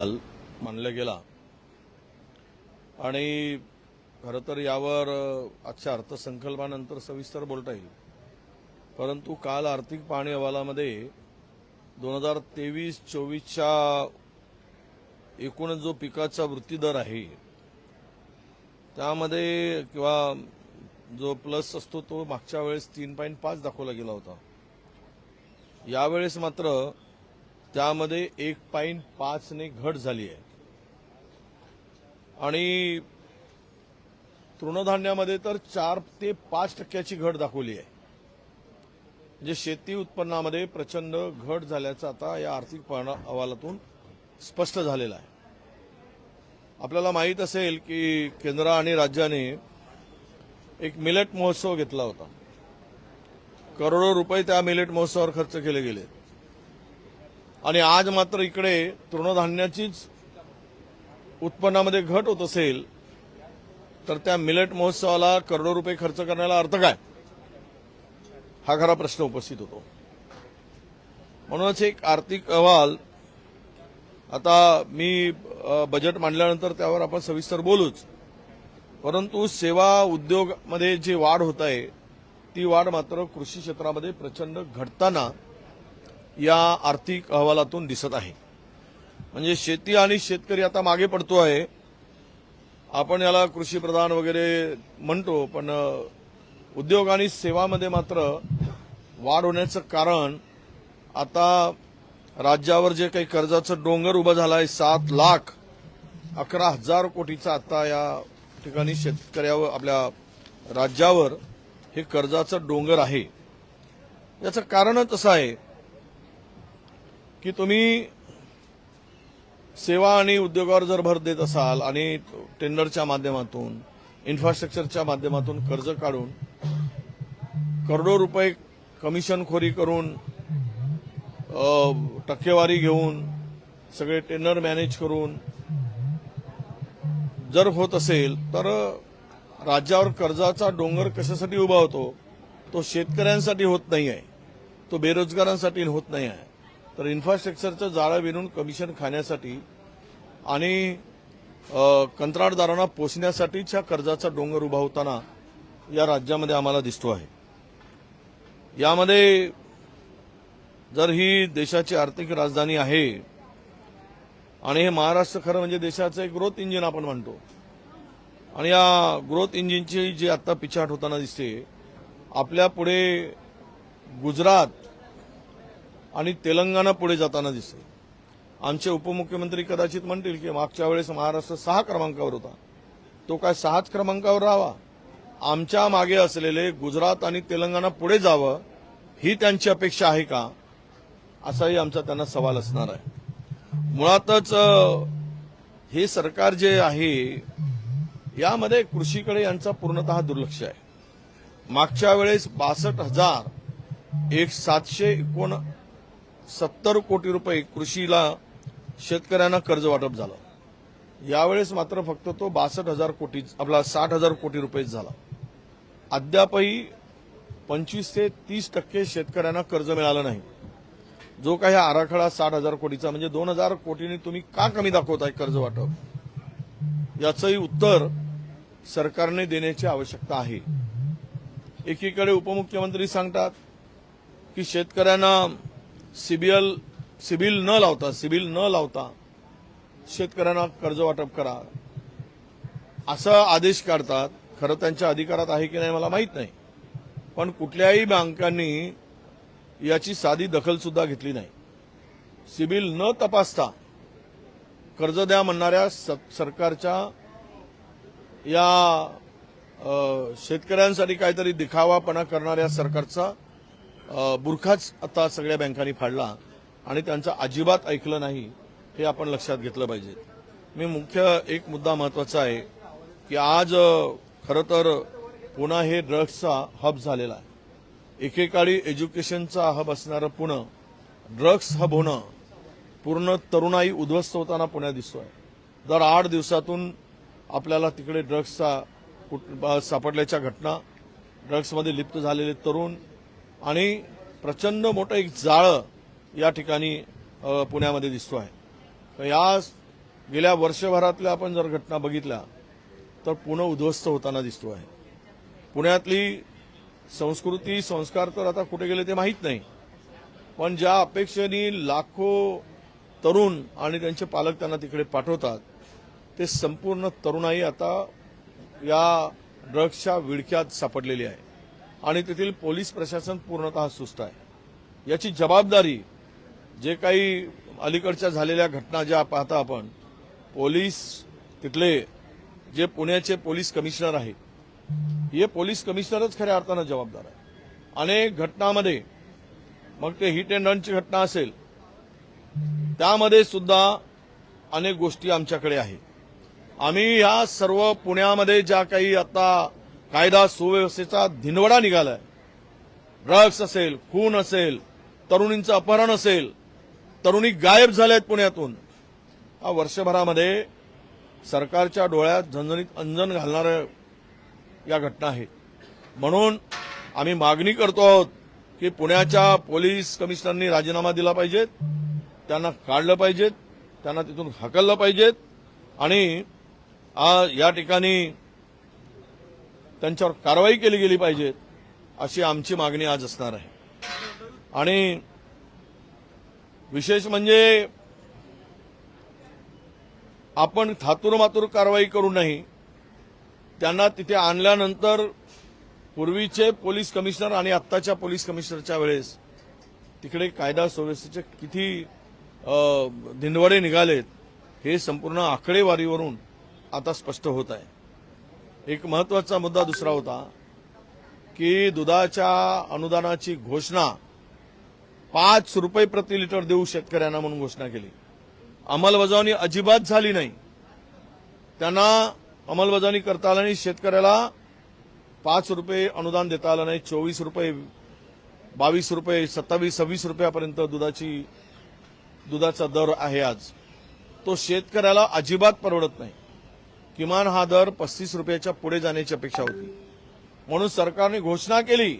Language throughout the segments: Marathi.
मानला गेला. आणि खरं तर यावर आजच्या अर्थसंकल्पानंतर सविस्तर बोलता येईल. परंतु काल आर्थिक पाहणी अहवालामध्ये दोन हजार तेवीस चोवीसच्या एकूण जो पिकाचा वृत्ती दर आहे त्यामध्ये किंवा जो प्लस असतो तो मागच्या वेळेस तीन पॉईंट पाच दाखवला गेला होता. यावेळेस मात्र त्यामध्ये एक पॉईंट पाचने घट झाली आहे. आणि तृणधान्यामध्ये तर चार ते पाच टक्क्याची घट दाखवली आहे. म्हणजे शेती उत्पन्नामध्ये प्रचंड घट झाल्याचं आता या आर्थिक अहवालातून स्पष्ट झालेलं आहे. आपल्याला माहीत असेल की केंद्र आणि राज्याने एक मिलेट महोत्सव घेतला होता. करोडो रुपये त्या मिलेट महोत्सवावर खर्च केले गेले आणि आज मात्र इकडे तृणधान्याचीच उत्पन्नामध्ये घट होत असेल तर त्या मिलेट महोत्सवाला करोडो रुपये खर्च करण्याला अर्थ काय? हा खरा प्रश्न उपस्थित होतो. म्हणूनच एक आर्थिक अहवाल आता मी बजेट मांडल्यानंतर त्यावर आपण सविस्तर बोलूच. परंतु सेवा उद्योगामध्ये जी वाढ होत आहे ती वाढ मात्र कृषी क्षेत्रामध्ये प्रचंड घटताना या आर्थिक अहवालातून दिसत आहे. म्हणजे शेती आणि शेतकरी आता मागे पडतो आहे. आपण याला कृषी प्रधान वगैरे म्हणतो पण उद्योग आणि सेवामध्ये मात्र वाढ होण्याचं कारण आता राज्यावर जे काही कर्जाचं डोंगर उभं झालं आहे सात लाख अकरा हजार कोटीचा आता या ठिकाणी शेतकऱ्यावर आपल्या राज्यावर हे कर्जाचं डोंगर आहे. याचं कारणच असं आहे की तुम्ही सेवा आणि उद्योगावर जर भर देत असाल आणि टेंडरच्या माध्यमातून इन्फ्रास्ट्रक्चरच्या माध्यमातून कर्ज काढून करोडो रुपये कमिशनखोरी करून टक्केवारी घेऊन सगळे टेंडर मॅनेज करून जर होत असेल तर राज्यावर कर्जाचा डोंगर कशासाठी उभा होतो तो शेतकऱ्यांसाठी होत नाही आहे तो बेरोजगारांसाठी होत नाही आहे तर इन्फ्रास्ट्रक्चरचं जाळं विणून कमिशन खाण्यासाठी आणि कंत्राटदारांना पोचण्यासाठीच्या कर्जाचा डोंगर उभा होताना या राज्यामध्ये आम्हाला दिसतो आहे. यामध्ये जर ही देशाची आर्थिक राजधानी आहे आणि हे महाराष्ट्र खरं म्हणजे देशाचं एक ग्रोथ इंजिन आपण म्हणतो. आणि या ग्रोथ इंजिनची जी आता पिछाट होताना दिसते आपल्या पुढे गुजरात आणि तेलंगणा पुढे जाताना दिसेल आमचे उपमुख्यमंत्री कदाचित म्हणतील की मागच्या वेळेस महाराष्ट्र सहा क्रमांकावर होता. तो काय सहाच क्रमांकावर राहावा? आमच्या मागे असलेले गुजरात आणि तेलंगणा पुढे जावं ही त्यांची अपेक्षा आहे का? असाही आमचा त्यांना सवाल असणार आहे. मुळातच हे सरकार जे आहे यामध्ये कृषीकडे यांचा पूर्णतः दुर्लक्ष आहे. मागच्या वेळेस बासष्ट हजार एक सातशे एकोण सत्तर कोटी रुपये कृषीला शेतकऱ्यांना कर्ज वाटप झालं. यावेळेस मात्र फक्त तो बासष्ट हजार कोटी आपला साठ हजार कोटी रुपयेच झाला. अद्यापही पंचवीस ते तीस टक्के शेतकऱ्यांना कर्ज मिळालं नाही. जो काही आराखडा साठ हजार कोटीचा म्हणजे दोन हजार कोटींनी तुम्ही का कमी दाखवताय कर्ज वाटप? याचंही उत्तर सरकारने देण्याची आवश्यकता आहे. एकीकडे उपमुख्यमंत्री सांगतात की शेतकऱ्यांना सिबिल सिबिल न लावता सिबिल न लावता शेतकऱ्यांना कर्ज वाटप करा. असा आदेश काढतात. खरं त्यांच्या अधिकारात आहे की नाही मला माहीत नाही. पण कुठल्याही बँकांनी याची साधी दखलसुद्धा घेतली नाही. सिबिल न तपासता कर्ज द्या म्हणणाऱ्या स- सरकारच्या या शेतकऱ्यांसाठी काहीतरी दिखावापणा करणाऱ्या सरकारचा बुरखाच आता सगळ्या बँकांनी फाडला आणि त्यांचं अजिबात ऐकलं नाही हे आपण लक्षात घेतलं पाहिजे. मी मुख्य एक मुद्दा महत्त्वाचा आहे की आज खरं तर पुणे हे ड्रग्सचा हब झालेला आहे. एकेकाळी एज्युकेशनचा हब असणारं पुणे ड्रग्स हब होणं पूर्ण तरुणाई उद्ध्वस्त होताना पुण्यात दिसतोय. दर आठ दिवसातून आपल्याला तिकडे ड्रग्सचा कुठ- सापडल्याच्या घटना ड्रग्समध्ये लिप्त झालेले तरुण आणि प्रचंड मोठं एक जाळं या ठिकाणी पुण्यामध्ये दिसतो आहे तर या गेल्या वर्षभरातल्या आपण जर घटना बघितल्या तर पुणे उद्ध्वस्त होताना दिसतो आहे पुण्यातली संस्कृती संस्कार तर आता कुठे गेले ते माहीत नाही. पण ज्या अपेक्षेने लाखो तरुण आणि त्यांचे पालक त्यांना तिकडे पाठवतात ते संपूर्ण तरुणाई आता या ड्रग्सच्या विळख्यात सापडलेली आहे. आणि तेथील पोलीस प्रशासन पूर्णतः सुस्त आहे. याची जबाबदारी जे काही अलीकडच्या झालेल्या घटना ज्या पाहता आपण पोलीस तिथले जे पुण्याचे पोलीस कमिशनर आहेत हे पोलीस कमिशनरच खऱ्या अर्थानं जबाबदार आहे. अनेक घटनामध्ये मग ते हिट अँड रनची घटना असेल त्यामध्ये सुद्धा अनेक गोष्टी आमच्याकडे आहेत. आम्ही या सर्व पुण्यामध्ये ज्या काही आता कायदा सुव्यवस्थेचा धिनवडा निघालाय. ड्रग्स असेल खून असेल तरुणींचं अपहरण असेल तरुणी गायब झाल्यात पुण्यातून. हा वर्षभरामध्ये सरकारच्या डोळ्यात झणझणीत अंजन घालणाऱ्या या घटना आहेत म्हणून आम्ही मागणी करतो आहोत की पुण्याच्या पोलीस कमिशनरनी राजीनामा दिला पाहिजेत त्यांना काढलं पाहिजेत त्यांना तिथून हकललं पाहिजेत आणि या ठिकाणी त्यांच्यावर कारवाई केली गेली पाहिजे अशी आमची मागणी आज असणार आहे. आणि विशेष म्हणजे आपण थातूरमातूर कारवाई करू नाही त्यांना तिथे आणल्यानंतर पूर्वीचे पोलीस कमिशनर आणि आत्ताच्या पोलीस कमिशनरच्या वेळेस तिकडे कायदा सुव्यवस्थेचे किती धिंडवडे निघालेत हे संपूर्ण आकडेवारीवरून आता स्पष्ट होत आहे. एक महत्त्वाचा मुद्दा दुसरा होता की दुधाच्या अनुदानाची घोषणा पाच रुपये प्रति लिटर देऊ शेतकऱ्यांना म्हणून घोषणा केली. अंमलबजावणी अजिबात झाली नाही. त्यांना अंमलबजावणी करता आलं नाही शेतकऱ्याला पाच रुपये अनुदान देता आलं नाही चोवीस रुपये बावीस रुपये सत्तावीस सव्वीस रुपयापर्यंत दुधाची दुधाचा दर आहे आज. तो शेतकऱ्याला अजिबात परवडत नाही. किमान हा दर पस्तीस रुपयाच्या पुढे जाण्याची अपेक्षा होती. म्हणून सरकारने घोषणा केली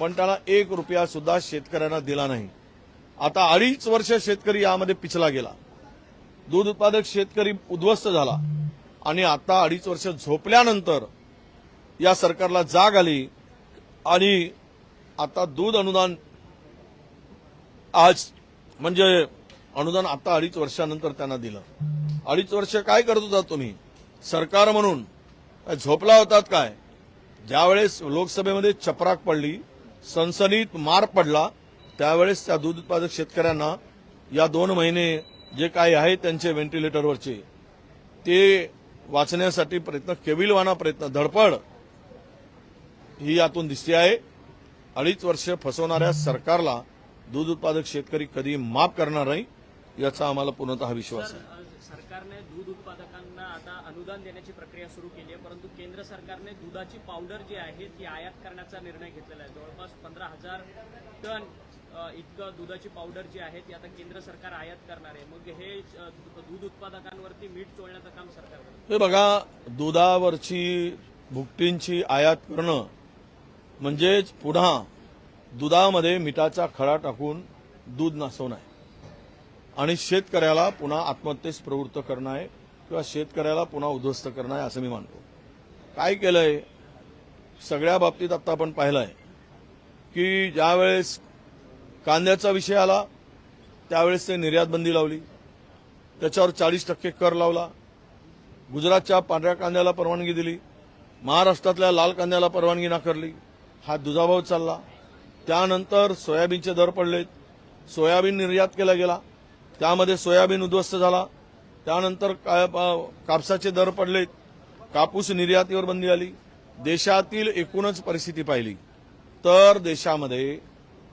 पण त्याला एक रुपया सुद्धा शेतकऱ्यांना दिला नाही. आता अडीच वर्ष शेतकरी यामध्ये पिचला गेला. दूध उत्पादक शेतकरी उद्ध्वस्त झाला. आणि आता अडीच वर्ष झोपल्यानंतर या सरकारला जाग आली आणि आता दूध अनुदान आज म्हणजे अनुदान आता अडीच वर्षानंतर त्यांना दिलं. अडीच वर्ष काय करत होता तुम्ही? सरकार म्हणून झोपला होतात काय? ज्यावेळेस लोकसभेमध्ये चपराक पडली सनसनीत मार पडला त्यावेळेस त्या दूध उत्पादक शेतकऱ्यांना या दोन महिने जे काही आहे त्यांचे व्हेंटिलेटरवरचे ते वाचण्यासाठी प्रयत्न केविलवाना प्रयत्न धडपड ही यातून दिसते आहे. अडीच वर्ष फसवणाऱ्या सरकारला दूध उत्पादक शेतकरी कधी माफ करणार नाही याचा आम्हाला पूर्णतः विश्वास आहे. सरकारने दूध उत्पादकांना आता अनुदान देण्याची प्रक्रिया सुरू केली आहे परंतु केंद्र सरकारने दुधाची पावडर जी आहे ती आयात करण्याचा निर्णय घेतलेला आहे. जवळपास पंधरा हजार टन इतकं दुधाची पावडर जी आहे ती आता केंद्र सरकार आयात करणार आहे. मग हे दूध उत्पादकांवरती मीठ चोळण्याचं काम सरकार हे बघा दुधावरची भुकटींची आयात करणं म्हणजेच पुन्हा दुधामध्ये मिठाचा खडा टाकून दूध नासवणं आहे. आणि शेतकऱ्याला पुन्हा आत्महत्येस प्रवृत्त करणं आहे किंवा शेतकऱ्याला पुन्हा उद्ध्वस्त करणं आहे असं मी मानतो. काय केलंय? सगळ्या बाबतीत आता आपण पाहिलंय की ज्यावेळेस कांद्याचा विषय आला त्यावेळेस ते निर्यात बंदी लावली. त्याच्यावर चाळीस टक्के कर लावला. गुजरातच्या पांढऱ्या कांद्याला परवानगी दिली. महाराष्ट्रातल्या लाल कांद्याला परवानगी नाकारली. हा दुजाभाव चालला. त्यानंतर सोयाबीनचे दर पडलेत. सोयाबीन निर्यात केला गेला. त्यामध्ये सोयाबीन उद्ध्वस्त झाला. त्यानंतर का- कापसाचे दर पडलेत कापूस निर्यातीवर बंदी आली. देशातील एकूणच परिस्थिती पाहिली. तर देशामध्ये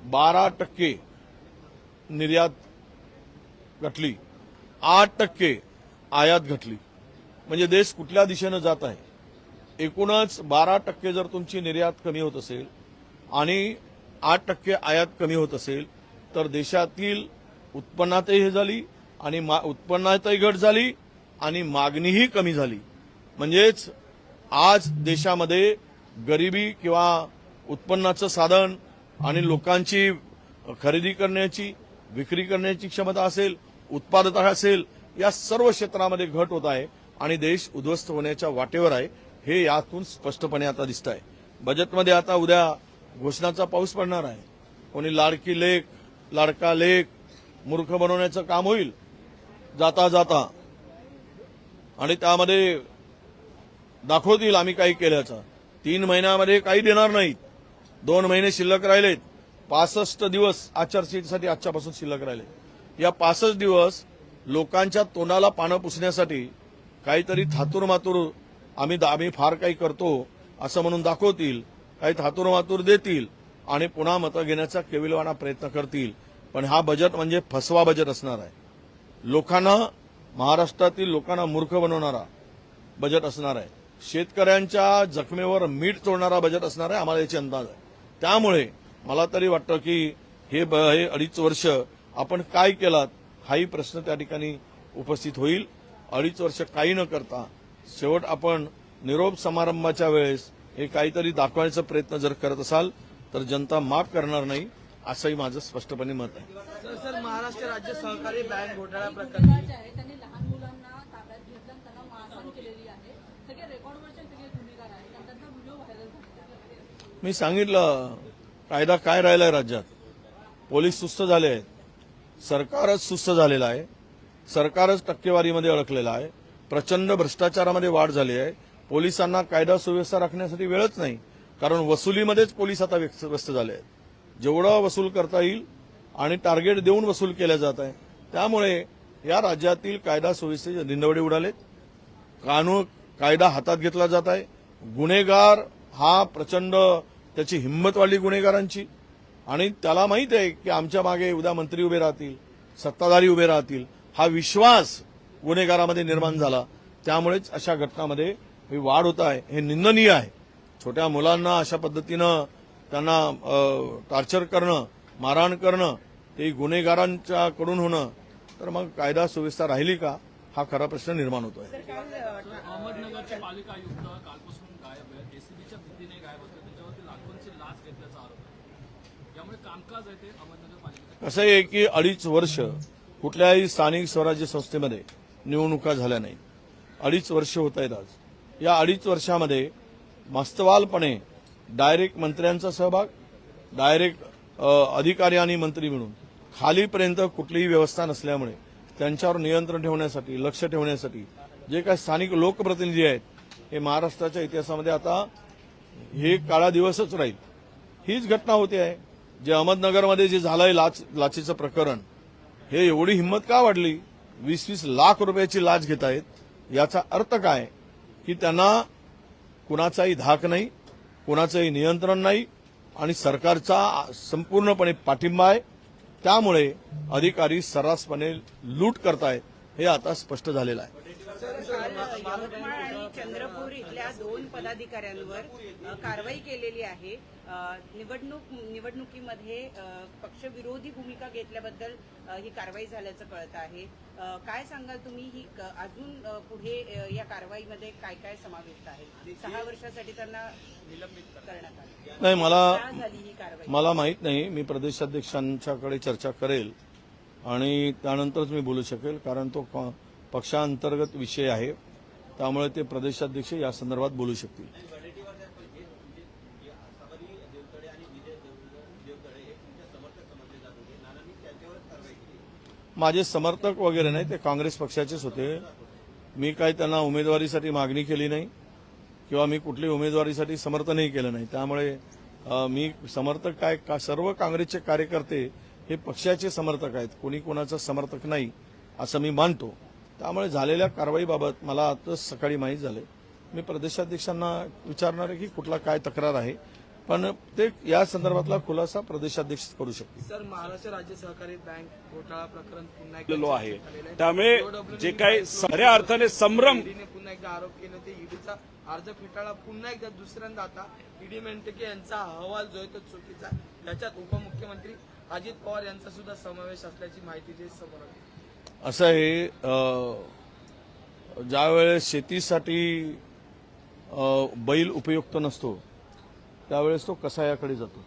बारा टक्के निर्यात घटली. आठ टक्के आयात घटली. म्हणजे देश कुठल्या दिशेनं जात आहे? एकूणच बारा टक्के जर तुमची निर्यात कमी होत असेल आणि आठ टक्के आयात कमी होत असेल तर देशातील उत्पन्नातही हे झाली आणि मा- उत्पन्नातही घट झाली आणि मागणीही कमी झाली. म्हणजेच आज देशामध्ये गरिबी किंवा उत्पन्नाचं साधन आणि लोकांची खरेदी करण्याची विक्री करण्याची क्षमता असेल उत्पादकता असेल या सर्व क्षेत्रामध्ये घट होत आहे आणि देश उद्ध्वस्त होण्याच्या वाटेवर आहे हे यातून स्पष्टपणे आता दिसत आहे बजेटमध्ये आता उद्या घोषणाचा पाऊस पडणार आहे. कोणी लाडकी लेख लाडका लेख मूर्ख बनवण्याचं काम होईल. जाता जाता. आणि त्यामध्ये दाखवतील आम्ही काही केल्याचं. तीन महिन्यामध्ये काही देणार नाहीत. दोन महिने शिल्लक राहिलेत. पासष्ट दिवस आचारसंहितेसाठी आजच्यापासून शिल्लक राहिले. या पासष्ट दिवस लोकांच्या तोंडाला पानं पुसण्यासाठी काहीतरी थातूर मातूर आम्ही आम्ही फार काही करतो असं म्हणून दाखवतील काही थातूर मातूर देतील आणि पुन्हा मतं घेण्याचा केविलवाना प्रयत्न करतील. पण हा बजेट म्हणजे फसवा बजेट असणार आहे. लोकांना महाराष्ट्रातील लोकांना मूर्ख बनवणारा बजेट असणार आहे. शेतकऱ्यांच्या जखमेवर मीठ तोडणारा बजेट असणार आहे आम्हाला याची अंदाज आहे. त्यामुळे मला तरी वाटतं की हे ब- हे अडीच वर्ष आपण काय केलात हाही प्रश्न त्या ठिकाणी उपस्थित होईल. अडीच वर्ष काही न करता शेवट आपण निरोप समारंभाच्या वेळेस हे काहीतरी दाखवायचा प्रयत्न जर करत असाल तर जनता माफ करणार नाही. असंही माझं स्पष्टपणे मत आहे. सर सर महाराष्ट्र राज्य सहकारी बँक घोटाळा प्रकरणी मी सांगितलं कायदा काय राहिलाय राज्यात? पोलीस सुस्त झाले आहेत. सरकारच सुस्त झालेलं आहे. सरकारच टक्केवारीमध्ये अडकलेलं आहे. प्रचंड भ्रष्टाचारामध्ये वाढ झाली आहे. पोलिसांना कायदा सुव्यवस्था राखण्यासाठी वेळच नाही. कारण वसुलीमध्येच पोलीस आता व्यस्त व्यस्त झाले आहेत. जेवढं वसूल करता येईल आणि टार्गेट देऊन वसूल केल्या जात आहे. त्यामुळे या राज्यातील कायदा सुव्यवस्थेचे निंदवडे उडालेत. कानून कायदा हातात घेतला जात आहे. गुन्हेगार हा प्रचंड त्याची हिंमत वाढली गुन्हेगारांची. आणि त्याला माहीत आहे की आमच्या मागे उद्या मंत्री उभे राहतील सत्ताधारी उभे राहतील. हा विश्वास गुन्हेगारामध्ये निर्माण झाला. त्यामुळेच अशा घटनामध्ये ही वाढ होत आहे. हे निंदनीय आहे. छोट्या मुलांना अशा पद्धतीनं त्यांना टॉर्चर करणं मारहाण करणं ते गुन्हेगारांच्या कडून होणं तर मग कायदा सुव्यवस्था राहिली का? हा खरा प्रश्न निर्माण होतोय. अहमदनगरचे पालिका आयुक्त कालपासून गायब आहेत. एसीबीच्या भीतीने गायब होते. त्याच्यावरती लाखोंची लाच घेतल्याचा आरोप आहे. यामुळे कामकाज आहे ते अहमदनगर पालिकेचं. कसं आहे की अडीच वर्ष कुठल्याही स्थानिक स्वराज्य संस्थेमध्ये निवडणुका झाल्या नाहीत. अडीच वर्ष होत आहेत आज. या अडीच वर्षामध्ये मस्तवालपणे डायरेक्ट मंत्र्यांचा सहभाग डायरेक्ट अधिकारी आणि मंत्री मिळून खालीपर्यंत कुठलीही व्यवस्था नसल्यामुळे त्यांच्यावर नियंत्रण ठेवण्यासाठी लक्ष ठेवण्यासाठी जे काही स्थानिक लोकप्रतिनिधी आहेत हे महाराष्ट्राच्या इतिहासामध्ये आता हे काळा दिवसच राहील. हीच घटना होते आहे. जे अहमदनगरमध्ये जे झालंय लाच लाचेचं प्रकरण हे एवढी हिंमत का वाढली? वीस वीस लाख रुपयाची लाच घेत आहेत. याचा अर्थ काय? की त्यांना कुणाचाही धाक नाही. कुणाचंही नियंत्रण नाही आणि सरकारचा संपूर्णपणे पाठिंबा आहे. त्यामुळे अधिकारी सर्रासपणे लूट करतायत हे आता स्पष्ट झालेलं आहे. चंद्रपूर इथल्या दोन पदाधिकाऱ्यांवर कारवाई केलेली आहे. निवडणूक निवडणुकीमध्ये पक्षविरोधी भूमिका घेतल्याबद्दल ही कारवाई झाल्याचं कळत आहे. काय सांगाल तुम्ही? ही अजून पुढे या कारवाईमध्ये काय काय समाविष्ट आहे? सहा वर्षासाठी त्यांना निलंबित करण्यात आलं. नाही मला का झाली ही कारवाई? मला माहीत नाही. मी प्रदेशाध्यक्षांच्याकडे चर्चा करेल. आणि त्यानंतरच मी बोलू शकेल कारण तो पक्षांतर्गत विषय आहे. त्यामुळे ते प्रदेशाध्यक्ष या संदर्भात बोलू शकतील. माझे समर्थक वगैरे नाही ते काँग्रेस पक्षाचेच होते. मी काय त्यांना उमेदवारीसाठी मागणी केली नाही किंवा मी कुठली उमेदवारीसाठी समर्थनही केलं नाही. त्यामुळे मी समर्थक काय का सर्व काँग्रेसचे कार्यकर्ते हे पक्षाचे समर्थक आहेत. कोणी कोणाचं समर्थक नाही असं मी मानतो. त्यामुळे झालेल्या कारवाईबाबत मला आताच सकाळी माहीत झाले मी प्रदेशाध्यक्षांना विचारणार आहे की कुठला काय तक्रार आहे पण ते या संदर्भातला खुलासा प्रदेशाध्यक्ष करू शकतील. सर महाराष्ट्र राज्य सहकारी बँक घोटाळा प्रकरण पुन्हा केलेलो आहे. त्यामुळे जे काही खऱ्या अर्थाने संभ्रम ईडीने पुन्हा एकदा आरोप केले होते. ईडीचा अर्ज फेटाळा पुन्हा एकदा दुसऱ्यांदा आता ईडी म्हणते की यांचा अहवाल जो आहे तो चुकीचा. त्याच्यात उपमुख्यमंत्री अजित पवार यांचा सुद्धा समावेश असल्याची माहिती जे समोर आली. असं आहे ज्यावेळेस शेतीसाठी बैल उपयुक्त नसतो त्यावेळेस तो कसायाकडे जातो.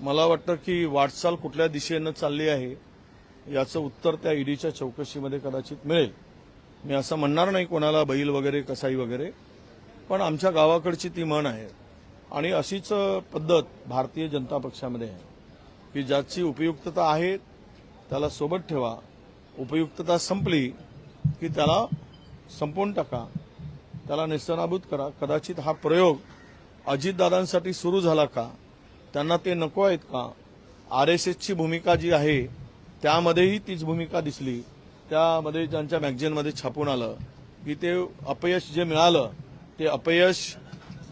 मला वाटतं की वाटचाल कुठल्या दिशेनं चालली आहे याचं उत्तर त्या ईडीच्या चौकशीमध्ये कदाचित मिळेल. मी असं म्हणणार नाही कोणाला बैल वगैरे कसाई वगैरे पण आमच्या गावाकडची ती म्हण आहे. आणि अशीच पद्धत भारतीय जनता पक्षामध्ये आहे की ज्याची उपयुक्तता आहे त्याला सोबत ठेवा. उपयुक्तता संपली की त्याला संपवून टाका. त्याला नेस्तनाबूत करा. कदाचित हा प्रयोग अजितदादांसाठी सुरू झाला का? त्यांना ते नको आहेत का? आर एस एसची भूमिका जी आहे त्यामध्येही तीच भूमिका दिसली. त्यामध्ये ज्यांच्या मॅगझिनमध्ये छापून आलं की ते अपयश जे मिळालं ते अपयश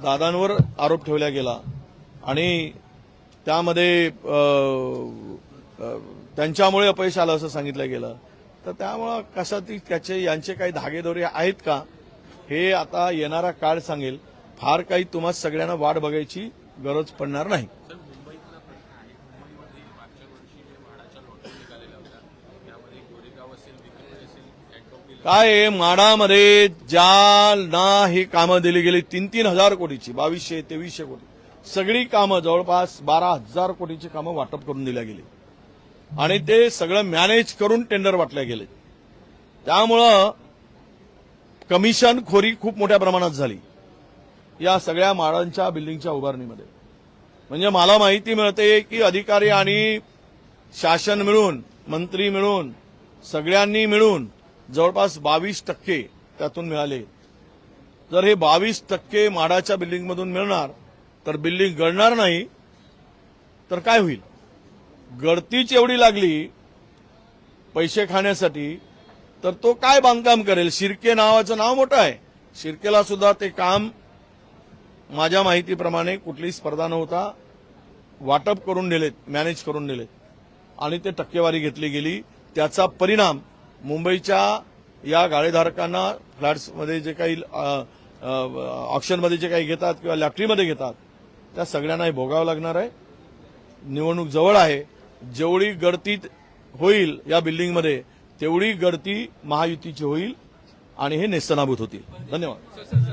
दादांवर आरोप ठेवला गेला. आणि त्यामध्ये त्यांच्यामुळे अपयश आलं असं सांगितलं गेलं. तर त्यामुळं कसं ती त्याचे यांचे काही धागेदोरे आहेत का हे आता येणारा काळ सांगेल. फार काही तुम्हा सगळ्यांना वाट बघायची गरज पडणार नाही. काय आहे, माडामध्ये ज्यांना ही कामं दिली गेली. तीन तीन हजार कोटीची बावीसशे तेवीसशे कोटी. सगळी कामं जवळपास बारा हजार कोटीची कामं वाटप करून दिल्या गेली. आणि ते सगळं मॅनेज करून टेंडर वाटले गेले. त्यामुळं कमिशन खोरी खूप मोठ्या प्रमाणात झाली. या सगळ्या माडांच्या बिल्डिंगच्या उभारणीमध्ये. म्हणजे मला माहिती मिळते की अधिकारी आणि शासन मिळून मंत्री मिळून सगळ्यांनी मिळून जवळपास बावीस टक्के त्यातून मिळाले. जर हे बावीस टक्के माडाच्या बिल्डिंगमधून मिळणार तर बिल्डिंग गळणार नाही तर काय होईल? गळतीच एवढी लागली पैसे खाण्यासाठी तर तो काय बांधकाम करेल? शिर्के नावाचं नाव मोठं आहे. शिर्केला सुद्धा ते काम माझ्या माहितीप्रमाणे कुठलीही स्पर्धा नव्हता. वाटप करून दिलेत मॅनेज करून दिलेत आणि ते टक्केवारी घेतली गेली. त्याचा परिणाम मुंबईच्या या गाळेधारकांना फ्लॅट्समध्ये जे काही ऑप्शनमध्ये जे काही घेतात किंवा लॅटरीमध्ये घेतात त्या सगळ्यांनाही भोगावं लागणार आहे. निवडणूक जवळ आहे. जेवढी गळती होईल या बिल्डिंगमध्ये तेवढी गळती महायुतीची होईल आणि हे नेस्तनाभूत होतील. धन्यवाद.